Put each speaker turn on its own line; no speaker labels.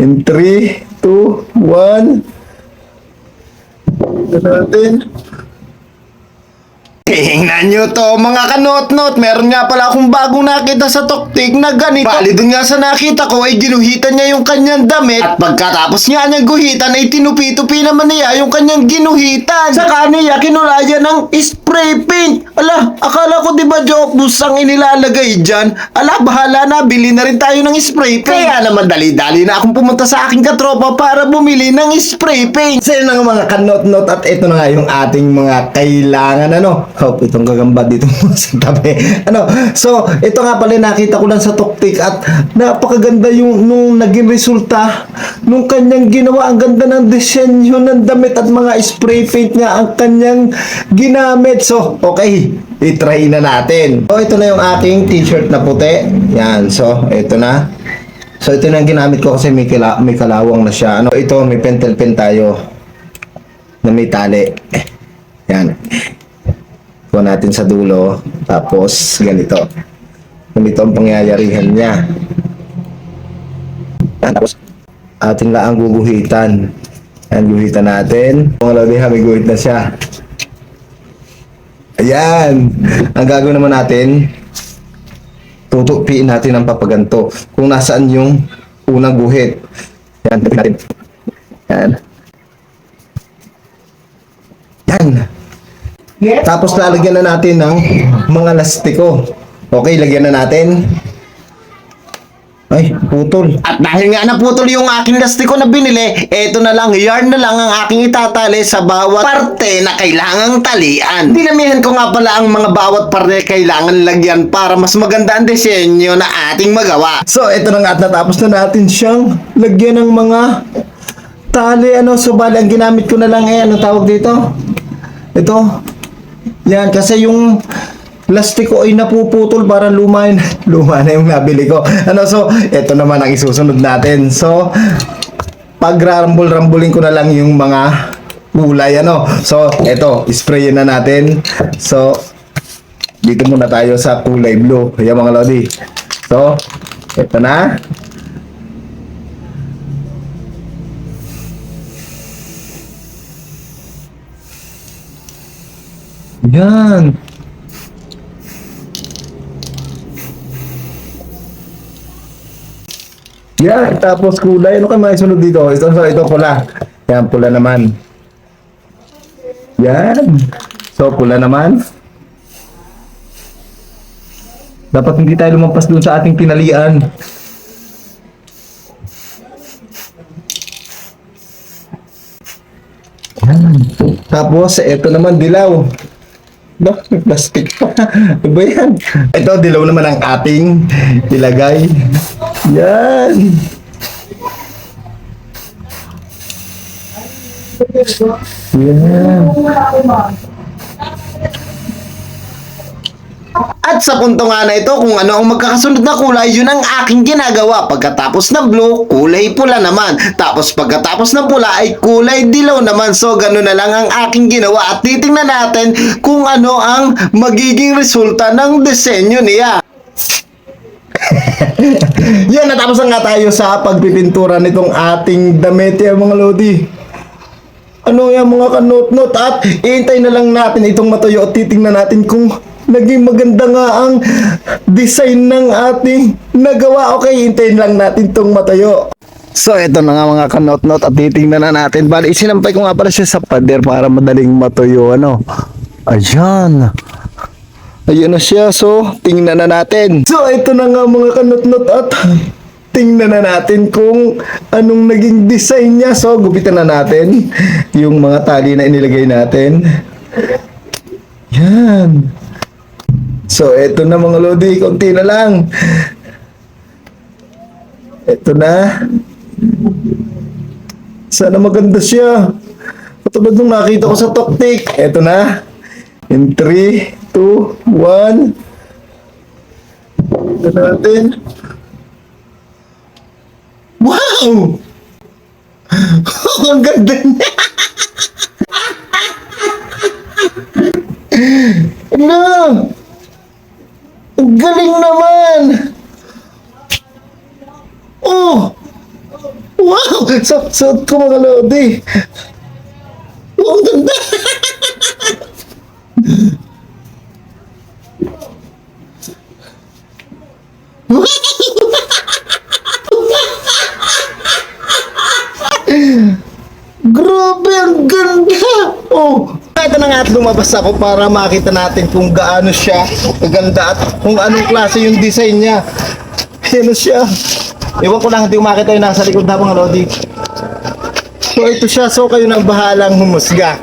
In 3, 2, 1. Ito natin. Tingnan nyo to mga kanot-not. Meron nga pala akong bagong nakita sa tuktik na ganito. Bali dun nga sa nakita ko ay ginuhitan niya yung kanyang damit. At pagkatapos nga niya guhitan ay tinupi-tupi naman niya yung kanyang ginuhitan. Saka niya kinulayan ng spray paint. Ala, akala ko di ba joke bus ang inilalagay dyan? Ala, bahala na. Bili na rin tayo ng spray paint. Kaya naman dali-dali na akong pumunta sa aking katropa para bumili ng spray paint. Yun na nga mga kanot-not at ito na nga yung ating mga kailangan ano. Hope itong gagamba dito sa tabi. Ano, so ito nga pala nakita ko lang sa tuktik at napakaganda yung nung naging resulta nung kanyang ginawa. Ang ganda ng disenyo ng damit at mga spray paint nga ang kanyang ginamit. So, okay, i-try na natin. So, ito na yung aking t-shirt na puti. Yan, so, ito na. So, ito na yung ginamit ko kasi may, kila, may kalawang na siya. Ano, ito, may pentel pen tayo na may tali. Yan. Kuha natin sa dulo. Tapos, ganito. Ganito ang pangyayarihan niya. Tapos, atin lang ang guguhitan. Yan, guhitan natin. Mga ha, may guhit na siya. Ayan. Ang gagawin naman natin, tutupiin natin ang papaganto. Kung nasaan yung unang guhit. Yan, tupiin natin. Yan. Yan. Tapos lalagyan na natin ng mga lastiko. Okay, lagyan na natin. Ay, putol. At dahil nga naputol yung aking lastiko na binili, eto na lang, yarn na lang ang aking itatali sa bawat parte na kailangang talian. Dinamihan ko nga pala ang mga bawat parte kailangan lagyan para mas maganda ang disenyo na ating magawa. So, eto na nga at natapos na natin siyang lagyan ng mga tali. Ano, so bali, ang ginamit ko na lang eh, ano tawag dito? Ito. Yan, kasi yung plastiko ay napuputol para luma, yun- luma na yung nabili ko. Ano, so, ito naman ang isusunod natin. So, pag rambol-rambulin ko na lang yung mga kulay, ano. So, ito, sprayin na natin. So, dito muna tayo sa kulay blue. Ayan mga lodi. So, ito na. Yan. Yan, tapos kulay. Ano kayo mga sunod dito? Ito, so, ito pula. Yan, pula naman. Yan. So, pula naman. Dapat hindi tayo lumampas dun sa ating pinalian. Yan. Tapos, ito naman, dilaw. Ba, may plastic pa. Ano ba yan? Ito, dilaw naman ang ating ilagay. Yan. Yan. At sa punto nga na ito, kung ano ang magkakasunod na kulay, yun ang aking ginagawa. Pagkatapos ng blue, kulay pula naman. Tapos pagkatapos ng pula ay kulay dilaw naman. So, ganun na lang ang aking ginawa. At titingnan natin kung ano ang magiging resulta ng disenyo niya. Yan, natapos na nga tayo sa pagpipintura nitong ating damit. Mga lodi. Ano yan mga kanot-not at iintay na lang natin itong matuyo at titingnan natin kung naging maganda nga ang design ng ating nagawa. Okay, hintayin lang natin itong matuyo. So, ito na nga mga kanot-not at titingnan na natin. Bali, isinampay ko nga pala siya sa pader para madaling matuyo. Ano? Ayan. Ayun na siya. So, tingnan na natin. So, ito na nga mga kanot-not at tingnan na natin kung anong naging design niya. So, gupitan na natin yung mga tali na inilagay natin. Yan. So, eto na mga lodi. Konti na lang. Eto na. Sana maganda siya. Katulad nung nakita ko sa Toktik. Eto na. In 3, 2, 1. Ito natin. Wow! Ang ganda niya! Ano? Galing naman! Oh! Wow! Sa suot ko mga lodi. Wow, ang ganda! Grabe, ang ganda! Oh, ito na nga at lumabas ako para makita natin kung gaano siya kaganda at kung anong klase yung design niya. Yan na siya. Ewan ko lang, hindi ko makita yung nasa likod na mga lodi. So ito siya, so kayo nang bahalang humusga.